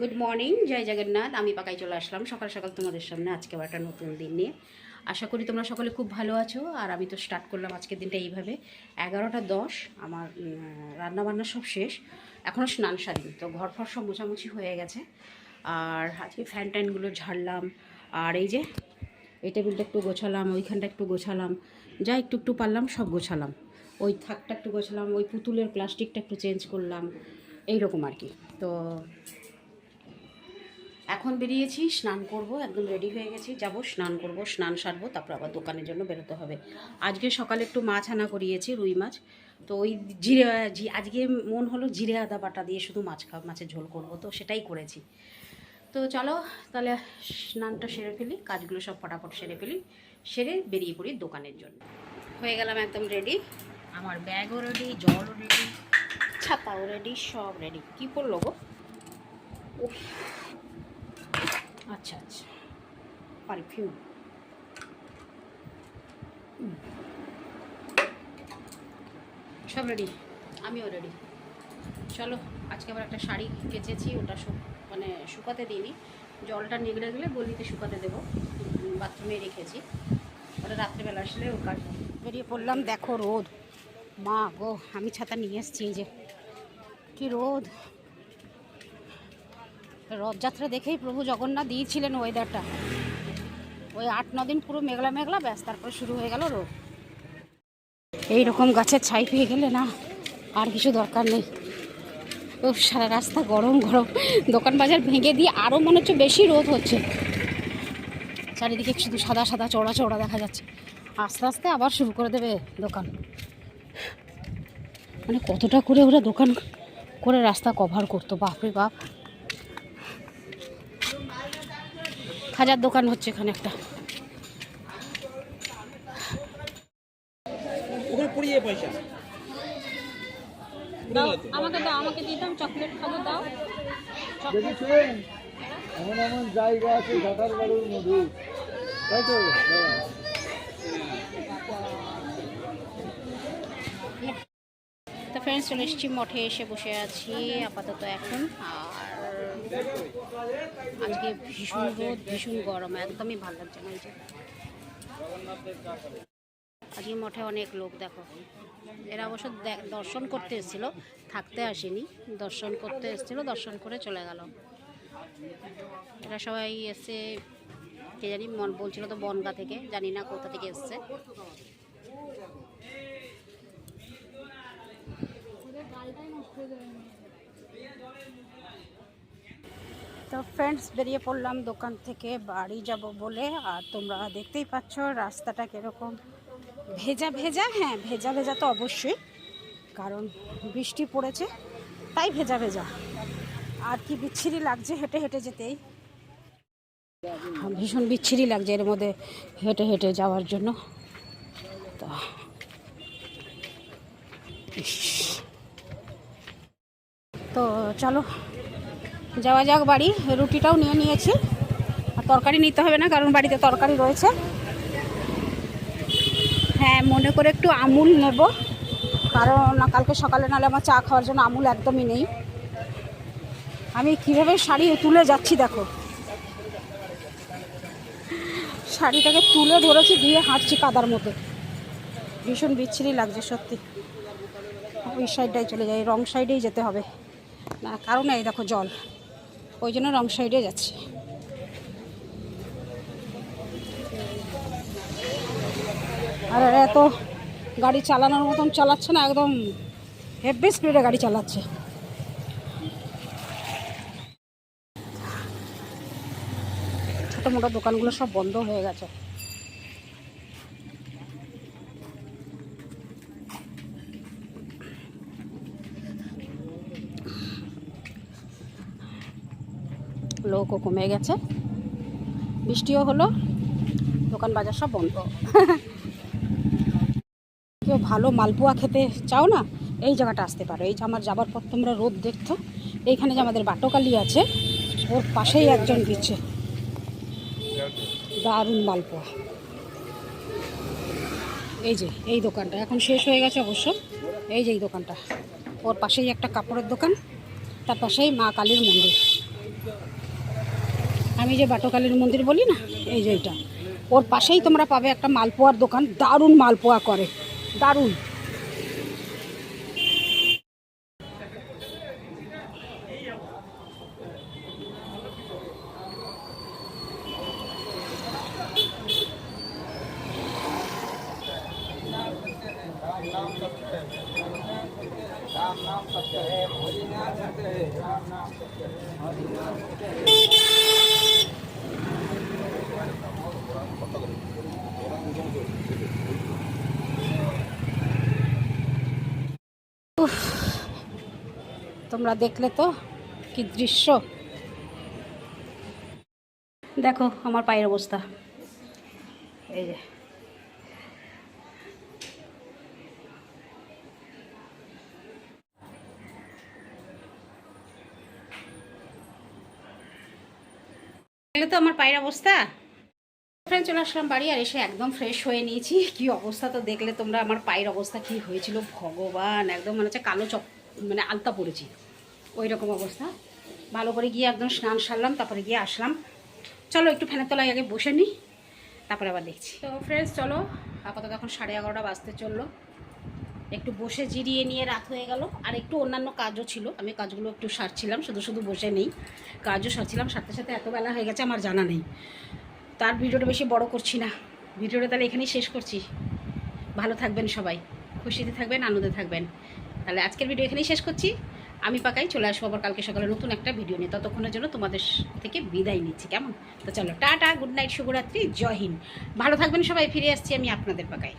Good morning জয় জগন্নাথ। আমি পাকাই চলে আসলাম। সকাল সকাল তোমাদের সামনে আজকে আবার একটা নতুন দিন নিয়ে। আশা করি তোমরা সকলে খুব ভালো আছো। আর আমি তো স্টার্ট করলাম আজকের দিনটা এইভাবে। এগারোটা দশ, আমার রান্না বান্না সব শেষ। এখনও স্নান সারিনি, তো ঘর ফর সব মোছামুছি হয়ে গেছে। আর আজকে ফ্যান ট্যানগুলো ঝাড়লাম। আর এই যে, এই টেবিলটা একটু গোছালাম, ওইখানটা একটু গোছালাম। যা একটু একটু পারলাম, সব গোছালাম। ওই থাকটা একটু গোছালাম, ওই পুতুলের প্লাস্টিকটা একটু চেঞ্জ করলাম। এইরকম আর কি। তো এখন বেরিয়েছি, স্নান করব, একদম রেডি হয়ে গেছি। যাব, স্নান করব, স্নান সারবো, তারপর আবার দোকানের জন্য বেরোতে হবে। আজকে সকালে একটু মাছ আনা করিয়েছি, রুই মাছ। তো ওই জিরে আজকে মন হলো জিরে আদা বাটা দিয়ে শুধু মাছ খা মাছের ঝোল করব। তো সেটাই করেছি। তো চলো, তাহলে স্নানটা সেরে ফেলি, কাজগুলো সব ফটাফট সেরে ফেলি, সেরে বেরিয়ে পড়ি দোকানের জন্য। হয়ে গেলাম একদম রেডি আমার ব্যাগও রেডি জলও রেডি ছাতাও রেডি সব রেডি কী পড়ল গো? আচ্ছা আচ্ছা। পারফিউম। সব রেডি আমিও রেডি চলো আজকে আবার একটা শাড়ি কেচেছি ওটা মানে শুকাতে দিইনি। জলটা নিগড়ে গেলে গলিতে শুকাতে দেবো। বাথরুমে রেখেছি। ওটা রাত্রেবেলা আসলে ও কাজ বেরিয়ে পড়লাম দেখো রোদ। মা গো আমি ছাতা নিয়ে এসেছি যে। কি রোদ। রথযাত্রা দেখেই প্রভু জগন্নাথ দিয়েছিলেন ওয়েদারটা ওই আট, ন দিন পুরো মেঘলা মেঘলা, ব্যাস, তারপরে শুরু হয়ে গেল রোদ। এই রকম গাছের ছাই পেয়ে গেলে না আর কিছু দরকার নেই। ও সারা রাস্তা গরম গরম। দোকান বাজার ভেঙে দিয়ে আরও মনে হচ্ছে বেশি রোদ হচ্ছে। চারিদিকে শুধু সাদা সাদা চড়া চড়া দেখা যাচ্ছে। আস্তে আস্তে আবার শুরু করে দেবে দোকান। মানে কতটা করে ওরা দোকান করে রাস্তা কভার করতো, বাপরে বাপ। খাজার দোকান হচ্ছে এখানে একটা। পয়সা। আমাকে দাও আমাকে দিয়ে চকলেট খাব দাও। এমন এমন জায়গা আছে ঢাকার বাড়ির মধু তাই তো? তো ফ্রেন্ডস চলে এসেছি মঠে এসে বসে আছি আপাতত এখন। আর আজকে ভীষণ রোদ, ভীষণ গরম, একদমই ভালো লাগছে না আজকে মঠে অনেক লোক, দেখো। এরা অবশ্য দর্শন করতে এসেছিল, থাকতে আসেনি। দর্শন করতে এসেছিল, দর্শন করে চলে গেল। এরা সবাই এসে, কে জানি মন বলছিল তো বনগা থেকে, জানি না কোথা থেকে এসছে। তো ফ্রেন্ডস বেরিয়ে পড়লাম দোকান থেকে, বাড়ি যাব বলে। আর তোমরা দেখতেই পাচ্ছ রাস্তাটা কীরকম। ভেজা ভেজা হ্যাঁ ভেজা ভেজা তো অবশ্যই, কারণ বৃষ্টি পড়েছে, তাই ভেজা ভেজা। আর কি বিচ্ছিরি লাগছে হেঁটে হেঁটে যেতেই। ভীষণ বিচ্ছিরি লাগছে এর মধ্যে হেঁটে হেঁটে যাওয়ার জন্য। তো তো চলো যাওয়া যাক বাড়ি, রুটিটাও নিয়ে নিয়েছি। আর তরকারি নিতে হবে না, কারণ বাড়িতে তরকারি রয়েছে। হ্যাঁ মনে করে একটু আমুল নেব, কারণ কালকে সকালে নালে আমার চা খাওয়ার জন্য আমুল একদমই নেই। আমি কীভাবে শাড়ি তুলে যাচ্ছি দেখো। শাড়িটাকে তুলে ধরেছি, দিয়ে হাঁটছি কাদার মধ্যে। ভীষণ বিচ্ছিরি লাগছে, সত্যি। ওই সাইডটাই চলে যাই, রং সাইডেই যেতে হবে। না, কারণ এই দেখো জল। ওই জন্য রং সাইডে যাচ্ছি। আর এত গাড়ি চালানোর মতন চালাচ্ছে না, একদম হেভি স্পিডে গাড়ি চালাচ্ছে। ছোটো মোটো দোকানগুলো সব বন্ধ হয়ে গেছে। লোকও কমে গেছে। বৃষ্টিও হলো, দোকান বাজার সব বন্ধ। কেউ ভালো মালপোয়া খেতে চাও না, এই জায়গাটা আসতে পারো। এই যে আমার যাবার পর তোমরা রোদ দেখতো এইখানে যে আমাদের বাটোকালি আছে, ওর পাশেই একজন দিচ্ছে দারুণ মালপোয়া। এই যে, এই দোকানটা। এখন শেষ হয়ে গেছে অবশ্য। এই যে এই দোকানটা। ওর পাশেই একটা কাপড়ের দোকান, তার পাশেই মা কালীর মন্দির। আমি যে বাটকালীর মন্দির বলি না, এই যে এটা, ওর পাশেই তোমরা পাবে একটা মালপোয়ার দোকান, দারুণ মালপোয়া করে, দারুণ। তোমরা দেখলে তো, কি দৃশ্য। দেখো, আমার পায়ের অবস্থা। এই যে। তো আমার পায়ের অবস্থা? ফ্রেন্ড চলে আসলাম বাড়ি আর এসে একদম ফ্রেশ হয়ে নিয়েছি। কি অবস্থা তো দেখলে তোমরা, আমার পায়ের অবস্থা কি হয়েছিল? ভগবান, একদম মানে হচ্ছে কালো চপ মানে আলতা পড়েছি ওই রকম অবস্থা। ভালো করে গিয়ে একদম স্নান সারলাম, তারপরে গিয়ে আসলাম। চলো একটু ফ্যানের তলায় আগে বসে নিই, তারপরে আবার দেখছি। তো ফ্রেন্ডস চলো, আপাতত এখন সাড়ে এগারোটা বাজতে চলল। একটু বসে জিরিয়ে নিয়ে রাত হয়ে গেল। আর একটু অন্যান্য কাজও ছিল। আমি কাজগুলো একটু সারছিলাম, শুধু শুধু বসে নেই। কাজও সারছিলাম সাথে সাথে এত বেলা হয়ে গেছে, আমার জানা নেই। তার ভিডিওটা বেশি বড় করছি না। ভিডিওটা তাহলে এখানেই শেষ করছি। ভালো থাকবেন সবাই। খুশিতে থাকবেন, আনন্দে থাকবেন। তাহলে আজকের ভিডিও এখানেই শেষ করছি। আমি পাকাই, চলে আসব আবার কালকে সকালে নতুন একটা ভিডিও নিয়ে। ততক্ষণের জন্য তোমাদের থেকে বিদায় নিচ্ছি, কেমন? তো চলো, টাটা গুড নাইট শুভরাত্রি, জয় হিন্দ। ভালো থাকবেন সবাই, ফিরে আসছি আমি আপনাদের পাকাই